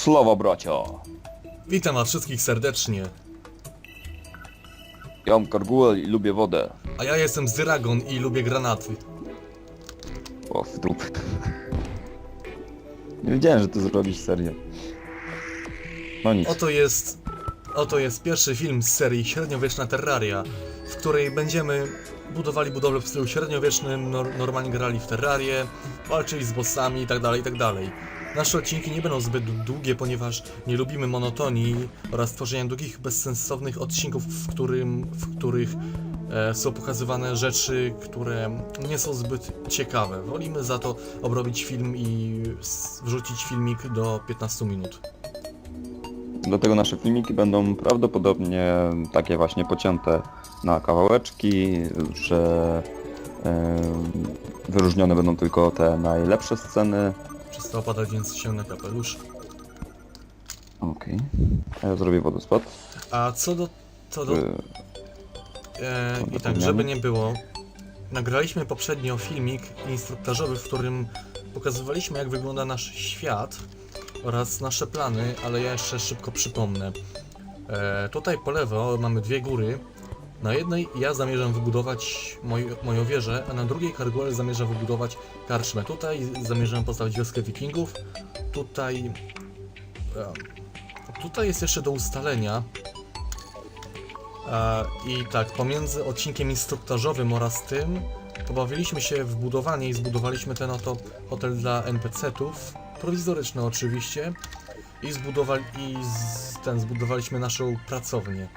Sława bracia! Witam was wszystkich serdecznie. Ja mam karguel i lubię wodę. A ja jestem Zyragon i lubię granaty. O, w. Nie wiedziałem, że to zrobisz serio. No nic. Oto jest. Oto jest pierwszy film z serii Średniowieczna Terraria, w której będziemy budowali budowlę w stylu średniowiecznym, nor normalnie grali w Terrarię, walczyli z bossami itd., itd. Nasze odcinki nie będą zbyt długie, ponieważ nie lubimy monotonii oraz tworzenia długich, bezsensownych odcinków, w, którym, w których e, są pokazywane rzeczy, które nie są zbyt ciekawe. Wolimy za to obrobić film i wrzucić filmik do 15 minut. Dlatego nasze filmiki będą prawdopodobnie takie właśnie pocięte na kawałeczki, że em, wyróżnione będą tylko te najlepsze sceny. Przestał padać, więc ściągnę kapelusz. Okej. A ja zrobię wodospad. A co do... Co do... Y, E, I tak, żeby nie było, nagraliśmy poprzednio filmik instruktażowy, w którym pokazywaliśmy jak wygląda nasz świat oraz nasze plany, ale ja jeszcze szybko przypomnę. E, tutaj po lewo mamy dwie góry. Na jednej ja zamierzam wybudować moj, moją wieżę, a na drugiej Karguel zamierza wybudować karczmę. Tutaj zamierzam postawić wioskę wikingów. Tutaj... Tutaj jest jeszcze do ustalenia, E, I tak, pomiędzy odcinkiem instruktażowym oraz tym pobawiliśmy się w budowanie i zbudowaliśmy ten oto hotel dla NPC-ów, prowizoryczny oczywiście, i, zbudowali, i z, ten, zbudowaliśmy naszą pracownię.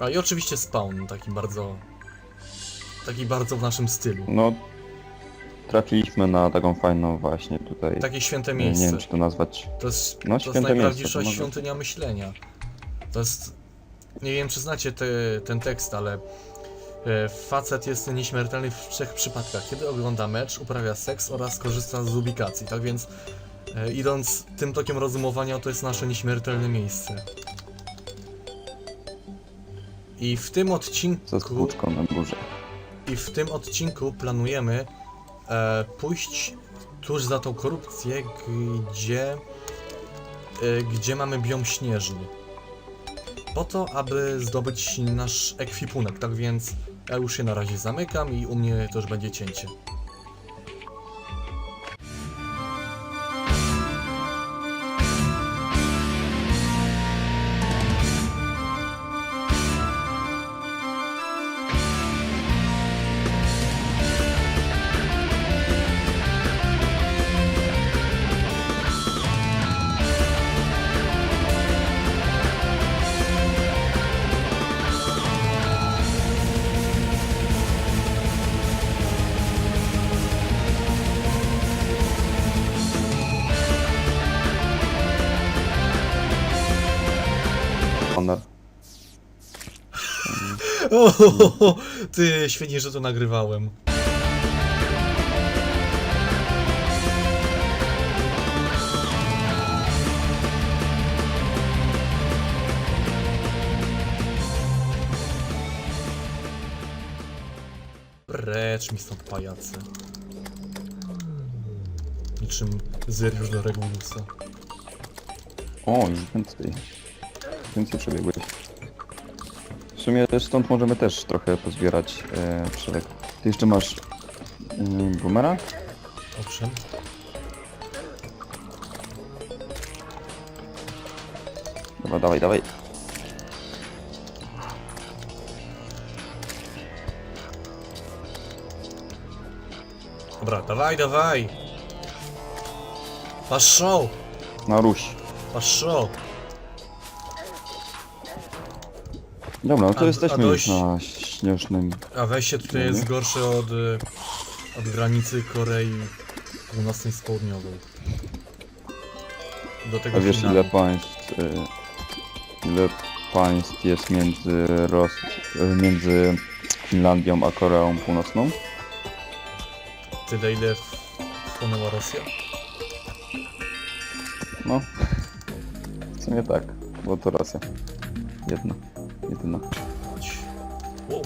A i oczywiście spawn, taki bardzo, taki bardzo w naszym stylu. No, trafiliśmy na taką fajną właśnie tutaj. Takie święte nie, nie miejsce. wiem, czy to nazwać. To jest, No, to jest najprawdziwsza miejsce, to świątynia myślenia. To jest. Nie wiem, czy znacie te, ten tekst, ale e, facet jest nieśmiertelny w trzech przypadkach. Kiedy ogląda mecz, uprawia seks oraz korzysta z ubikacji. Tak więc, e, idąc tym tokiem rozumowania, to jest nasze nieśmiertelne miejsce. I w tym odcinku. spłuczką na górze. I w tym odcinku planujemy e, pójść tuż za tą korupcję, gdzie, e, gdzie mamy biom śnieżny. Po to, aby zdobyć nasz ekwipunek. Tak więc ja już się na razie zamykam i u mnie też będzie cięcie. Ty, świetnie, że to nagrywałem. Precz mi stąd pajacy. Niczym Zyriusz do Regulusa. O, już więcej. Więcej przebiegłeś. W sumie stąd możemy też trochę pozbierać e, przelek. Ty jeszcze masz mm, boomera? Owszem. Dobra, dawaj, dawaj. Dobra, dawaj, dawaj! Masz show! Na Dobra, no to A- jesteśmy a już dość- na śnieżnym. A wejście tutaj jest gorsze od, y, od granicy Korei Północnej z Południową. Do tego A wiesz finału. ile państw... e, ile państw jest między Ros... e, między Finlandią a Koreą Północną? Tyle ile w- wchłonęła Rosja? No. W sumie tak, bo to Rosja. Jedna. Jedyna. Chodź. Wow.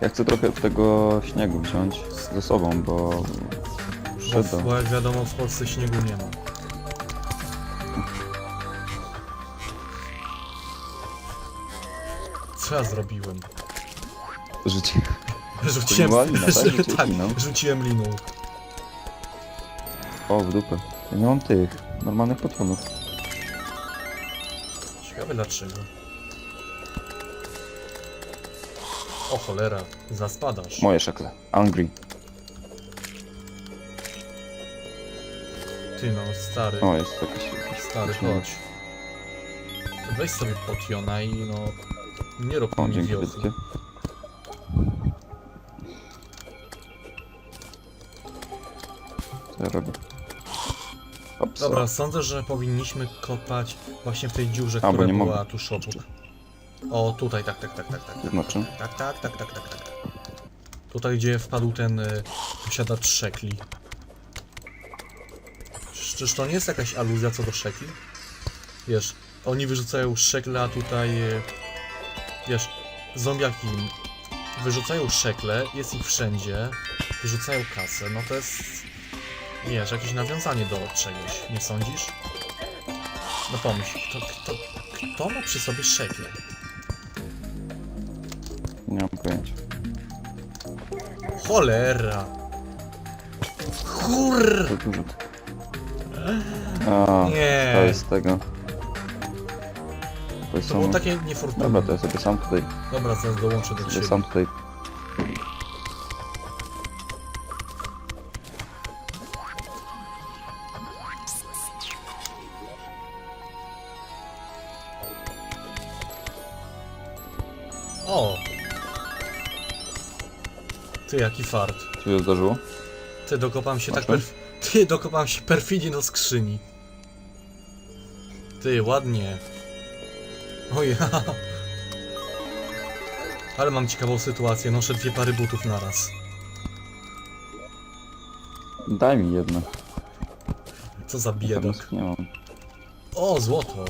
Ja chcę trochę tego śniegu wziąć ze sobą, bo już Bo, jak wiadomo w Polsce śniegu nie ma. Co ja zrobiłem? Życie. Rzuciłem, była lina, tak? Rzuciłeś tak, liną? rzuciłem liną. O, w dupę. Ja nie mam tych normalnych patronów. Ciekawe dlaczego. O cholera, zaspadasz. Moje szekle. Angry. Ty no, stary, O, jest jakiś... jakiś stary, chodź. Weź sobie potiona i no... Nie rób O, mi dzięki wielkie. Co ja robię? Ops. Dobra, sądzę, że powinniśmy kopać właśnie w tej dziurze, A, bo która nie była mogę. tuż obok. O, tutaj, tak, tak, tak, tak, tak. To znaczy? Tak, tak, tak, tak, tak, tak. Tutaj, gdzie wpadł ten y, posiadacz szekli. Czyż, czyż to nie jest jakaś aluzja co do szekli? Wiesz, oni wyrzucają szekle, a tutaj... Y, wiesz, zombiaki wyrzucają szekle, jest ich wszędzie, wyrzucają kasę, no to jest... Wiesz, jakieś nawiązanie do czegoś, nie sądzisz? No pomyśl, kto, kto, kto ma przy sobie szekle? Nie mam pojęcia. Cholera! Kur... To dużo. A, Nie. to jest tego. To To było takie niefortunne. Dobra, to ja sobie sam tutaj, Dobra, zaraz dołączę do sobie ciebie. sam tutaj... O! Ty, jaki fart. Co się zdarzyło? Ty, dokopam się tak Masz perf... Ty, dokopam się perfidnie do skrzyni. Ty, ładnie. O ja. Ale mam ciekawą sytuację, noszę dwie pary butów naraz. Daj mi jedno. Co za. Teraz nie mam. O, złoto.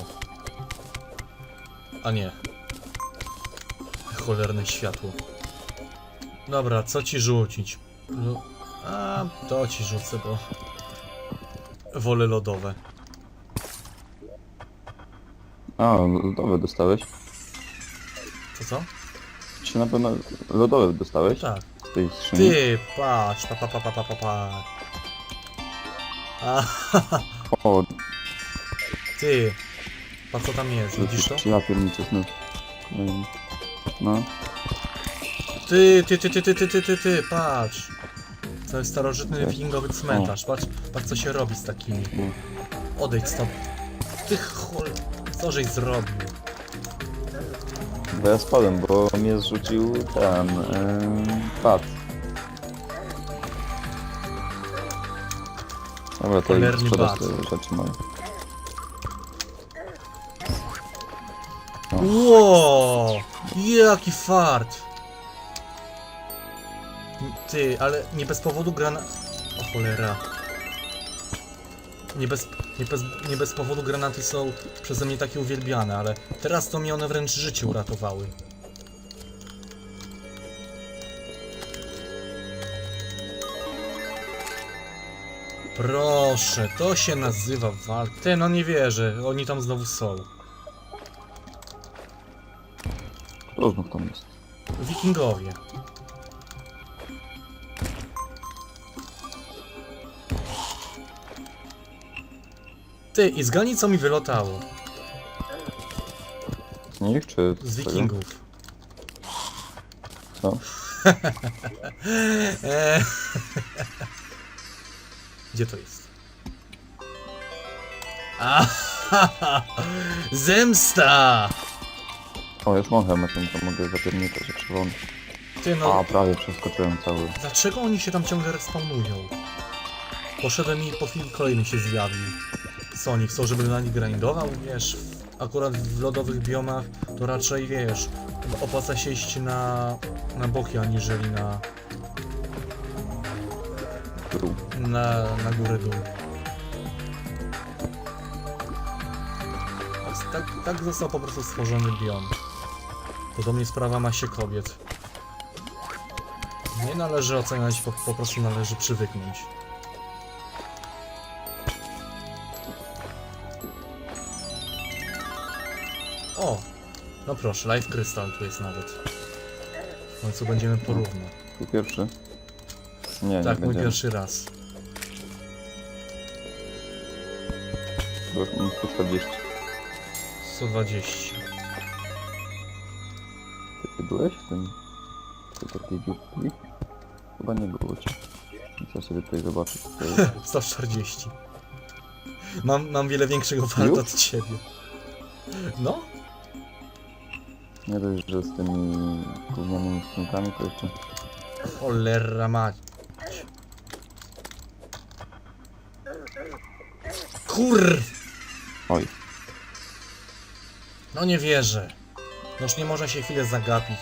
A nie. Cholerne światło. Dobra, co ci rzucić? No, a, to ci rzucę, bo... Wolę lodowe. A, lodowe dostałeś? To co? Czy na pewno lodowe dostałeś? Tak. W tej skrzyni? Ty, patrz, pa, pa, pa, pa, pa, pa, pa. A, O, ty. Pa, co tam jest, widzisz to? Czy ja pierniczę znów. Kolejny. No, Ty, ty, ty, ty, ty, ty, ty, ty, ty, patrz. To jest starożytny wikingowy cmentarz. Patrz, patrz co się robi z takimi. Odejdź stąd. Ty chol... Co żeś zrobił? Bo ja spadłem, bo mnie zrzucił ten... Yy, pad. Dobra, to Cholerny bat. te rzeczy moje. Ło! Jaki fart! Ty, ale nie bez powodu grana... O cholera. Nie bez, nie, bez, nie bez powodu granaty są przeze mnie takie uwielbiane, ale teraz to mi one wręcz życie uratowały. Proszę, to się nazywa walk. Ty, no nie wierzę, oni tam znowu są. Znów tam jest? Wikingowie. Ty, i zgadnij co mi wylotało. Z nich czy... Z tego? wikingów. Co? Eee. Gdzie to jest? Zemsta! O, jest mam helmetem, to mogę zapierniczać jak szalony. Ty A, no, prawie przeskoczyłem cały. dlaczego oni się tam ciągle respawnują? Poszedłem i po chwili kolejny się zjawił. Co oni chcą, żebym na nich grindował? Wiesz, w- akurat w lodowych biomach to raczej wiesz, opłaca się iść na, na boki, aniżeli na, Dół. na, na górę dół. Tak, tak został po prostu stworzony biom. Podobnie sprawa ma się kobiet. Nie należy oceniać, po, po prostu należy przywyknąć. O! No proszę, Life Crystal tu jest nawet. W końcu będziemy porówno. Tu pierwszy? Nie, tak, nie mój będziemy. pierwszy raz. Bo- no, mm, 120. Ty, byłeś w tym... W takiej dziupli? Chyba nie było cię. Chcę sobie tutaj zobaczyć. co jest. 140. Mam, mam wiele większego farta od ciebie. No? Nie dość, że z tymi gównianymi skinkami to jeszcze... Cholera mać. Kur... Oj, No nie wierzę. Noż nie można się chwilę zagapić.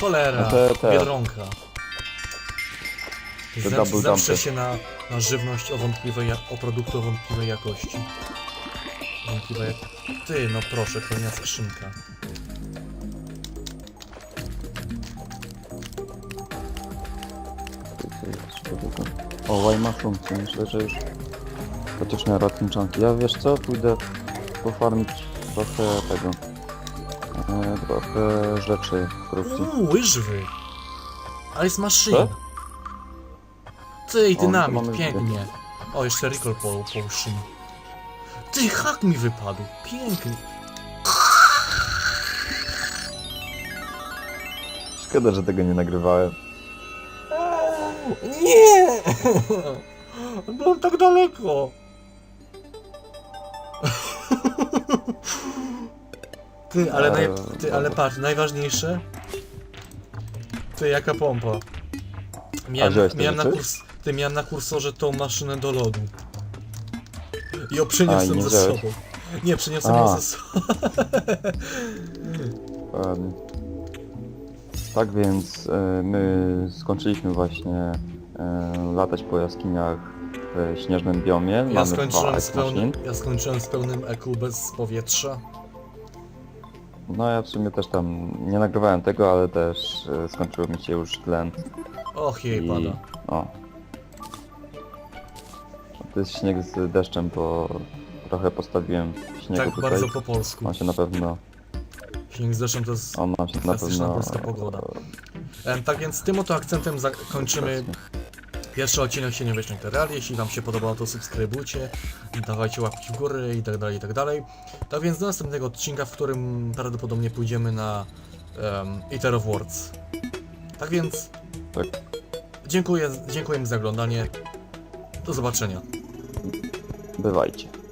Cholera, No te- te. Biedronka. Zemszczę jumpy. się na, na żywność o wątpliwej, o produktu o wątpliwej jakości. Jak... Ty, no proszę, kolejna skrzynka. O, mushroom, co myślę, że już... Chociaż na ratniczanki. Ja wiesz co, pójdę pofarmić trochę tego... E, trochę rzeczy w korupcji. Uuu, łyżwy. Ice Machine. Co? Ty, i dynamit, mamy pięknie. O, jeszcze recall po- potion. Ty, hak mi wypadł. Pięknie. Szkoda, że tego nie nagrywałem. Nie! Byłem tak daleko. Ty, ale, naj... Eee, Ty, ale patrz, najważniejsze. Ty, jaka pompa. Miałem, wziąłeś te miałem, na rzeczy? kurs... Ty, miałem na kursorze tą maszynę do lodu. I ją A, i przyniosłem nie ze wziąłeś? sobą. Nie, przyniosłem A. ją ze sobą. Ładnie. Tak więc e, my skończyliśmy właśnie e, latać po jaskiniach w śnieżnym biomie. Ja Mamy skończyłem, dwa z pełnym, ja skończyłem z pełnym EQ bez powietrza. No ja w sumie też tam nie nagrywałem tego, ale też e, skończyło mi się już tlen. Och, jej pada. O. To jest śnieg z deszczem, bo trochę postawiłem śniegu Tak tutaj. bardzo po polsku. On się na pewno... Śnieg z deszczem to jest... On nam się na Fantastyczna pewno... polska pogoda. Em, tak więc tym oto akcentem zakończymy pierwszy odcinek Średniowiecznej Terrarii. Jeśli wam się podobało, to subskrybujcie, dawajcie łapki w górę i tak dalej, i tak dalej. Tak więc do następnego odcinka, w którym prawdopodobnie pójdziemy na um, Eater of Words. Tak więc Tak. dziękuję, dziękuję za oglądanie. Do zobaczenia. Bywajcie.